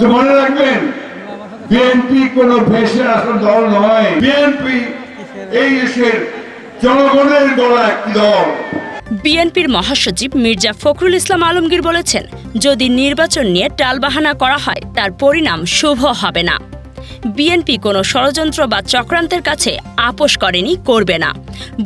কিন্তু মনে রাখবেন। বিএনপি কোন ভেসে আসল দল নয়। বিএনপি এই দেশের জনগণের গলা একটি দল। বিএনপির মহাসচিব মির্জা ফখরুল ইসলাম আলমগীর বলেছেন, যদি নির্বাচন নিয়ে টালবাহানা করা হয়, তার পরিণাম শুভ হবে না। বিএনপি কোনো ষড়যন্ত্র বা চক্রান্তের কাছে আপোষ করেনি, করবে না।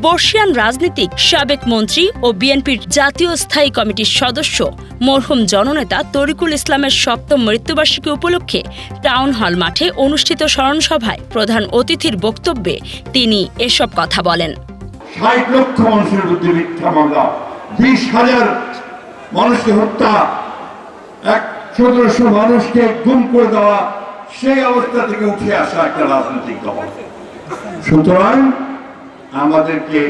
বর্ষিয়ান রাজনীতিক সাবেক মন্ত্রী ও বিএনপির জাতীয় স্থায়ী কমিটির সদস্য মরহুম জননেতা তরিকুল ইসলামের সপ্তম মৃত্যুবার্ষিকী উপলক্ষে টাউন হল মাঠে অনুষ্ঠিত স্মরণসভায় প্রধান অতিথির বক্তব্যে তিনি এসব কথা বলেন। ষাট লক্ষ মানুষের বিরুদ্ধে মিথ্যা মামলা, বিশ হাজার মানুষকে হত্যা, এক সতেরোশো মানুষকে গুম করে দেওয়া সেই অবস্থা থেকে উঠে আসা একটা রাজনৈতিক দল। সুতরাং আমাদেরকে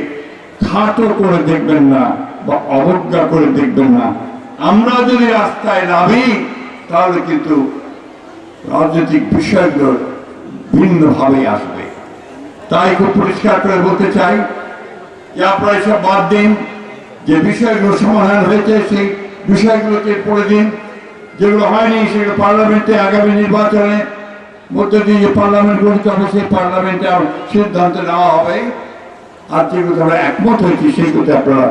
খাটো করে দেখবেন না বা অবজ্ঞা করে দেখবেন না। আমরা যদি রাস্তায় নামি, তাহলে কিন্তু রাজনৈতিক বিষয়গুলো ভিন্নভাবে আসবে। তাই খুব পরিষ্কার করে বলতে চাই যে আপনারা এসব বাদ দিন। যে বিষয়গুলো সমাধান হয়েছে, সেই বিষয়গুলোকে পড়ে দিন। যেগুলো হয়নি, সেগুলো পার্লামেন্টে আগামী নির্বাচনে মধ্যে যে পার্লামেন্ট গঠিত হবে, সেই পার্লামেন্টে সিদ্ধান্ত নেওয়া হবে। আর যেগুলো আমরা একমত হয়েছি সেইগুলোতে আপনারা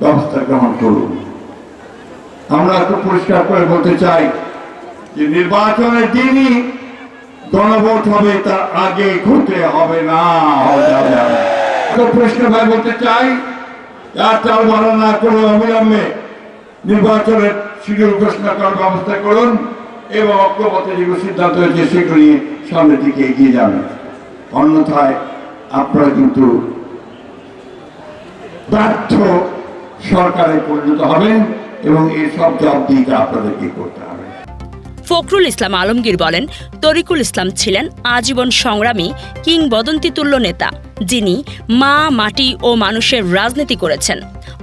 ব্যবস্থা গ্রহণ করুন। আমরা খুব পরিষ্কার করে বলতে চাই যে নির্বাচনের দিনই গণভোট হবে, তার আগে ঘটে হবে না প্রশ্ন ভাই বলতে চাই, আর চাল ভালো না করে অবিলম্বে নির্বাচনের শিডিউল ঘোষণা করার ব্যবস্থা করুন। এবং অক্টোবরে যেগুলো সিদ্ধান্ত হয়েছে, সেগুলো নিয়ে সামনের দিকে এগিয়ে যাবেন অন্যথায় আপনারা কিন্তু ব্যর্থ সরকারে পরিণত হবেন এবং এই সব জবাবদিহিতা আপনাদেরকে করতে হবে। ফখরুল ইসলাম আলমগীর বলেন, তরিকুল ইসলাম ছিলেন আজীবন সংগ্রামী কিংবদন্তিতুল্য নেতা, যিনি মা, মাটি ও মানুষের রাজনীতি করেছেন।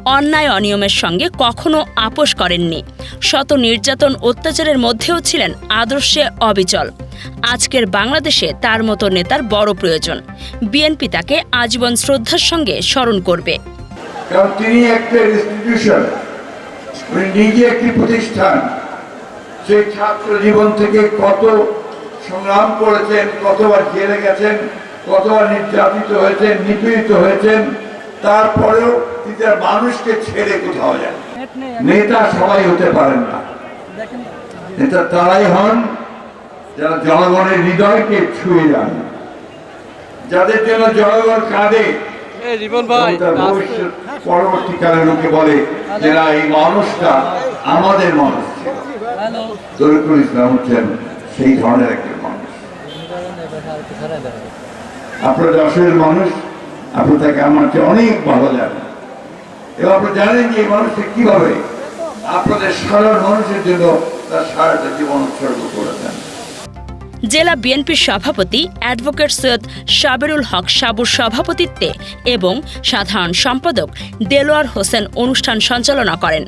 অন্যায় অনিয়মের সঙ্গে কখনো আপোষ করেননি। শত নির্যাতন অত্যাচারের মধ্যেও ছিলেন আদর্শে অবিচল। আজকের বাংলাদেশে তার মতো নেতার বড় প্রয়োজন। বিএনপি তাকে আজীবন শ্রদ্ধার সঙ্গে স্মরণ করবে। তিনি একটা ইনস্টিটিউশন নিজে একটি প্রতিষ্ঠান। সেই ছাত্র জীবন থেকে কত সংগ্রাম করেছেন কতবার জেলে গেছেন কতবার নির্যাতিত হয়েছেন নিপীড়িত হয়েছেন তারপরেও তিনি তার মানুষকে ছেড়ে কোথাও যান। নেতা সবাই হতে পারেন না। নেতা তারাই হন যারা জনগণের হৃদয়কে ছুঁয়ে যান। যাদের জন্য জনগণ কাঁদে পরবর্তীকালে লোকে বলে যে না এই মানুষটা আমাদের মানুষ। তরিকুল ইসলাম হচ্ছেন সেই ধরনের একজন মানুষ। আপনার যশোরের মানুষ আপনি তাকে আমার অনেক ভালো জানেন। এবং আপনি জানেন যে এই মানুষটা কীভাবে আপনাদের সাধারণ মানুষের জন্য তার সারাটা জীবন উৎসর্গ করেছেন। জেলা বিএনপির সভাপতি অ্যাডভোকেট সৈয়দ সাবেরুল হক সাবুর সভাপতিত্বে এবং সাধারণ সম্পাদক দেলোয়ার হোসেন অনুষ্ঠান সঞ্চালনা করেন।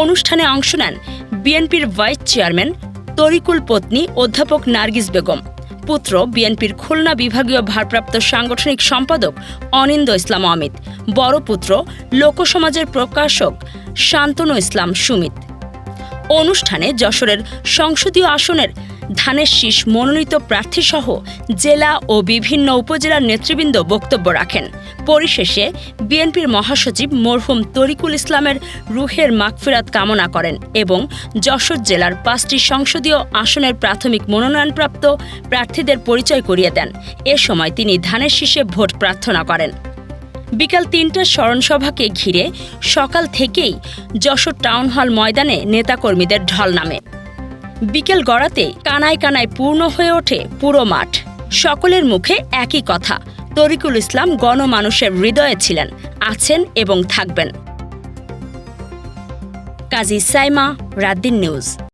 অনুষ্ঠানে অংশ নেন বিএনপির ভাইস চেয়ারম্যান তরিকুল পত্নী, অধ্যাপক নার্গিস বেগম। পুত্র বিএনপির খুলনা বিভাগীয় ভারপ্রাপ্ত সাংগঠনিক সম্পাদক অনিন্দ ইসলাম অমিত বড় পুত্র লোকসমাজের প্রকাশক শান্তনু ইসলাম সুমিত। অনুষ্ঠানে যশোরের সংসদীয় আসনের ধানের শীষ, মনোনীত প্রার্থীসহ জেলা ও বিভিন্ন উপজেলার নেতৃবৃন্দ বক্তব্য রাখেন। পরিশেষে বিএনপির মহাসচিব মরহুম তরিকুল ইসলামের রুহের মাগফিরাত কামনা করেন এবং যশোর জেলার পাঁচটি সংসদীয় আসনের প্রাথমিক মনোনয়নপ্রাপ্ত প্রার্থীদের পরিচয় করিয়ে দেন। এ সময় তিনি ধানের শীষে ভোট প্রার্থনা করেন। বিকাল তিনটার স্মরণসভাকে ঘিরে সকাল থেকেই যশোর টাউন হল ময়দানে নেতাকর্মীদের ঢল নামে। বিকেল গড়াতে কানায় কানায় পূর্ণ হয়ে ওঠে পুরো মাঠ। সকলের মুখে একই কথা, তরিকুল ইসলাম গণমানুষের হৃদয়ে ছিলেন, আছেন এবং থাকবেন। কাজী সাইমা, রাদ্দিন নিউজ।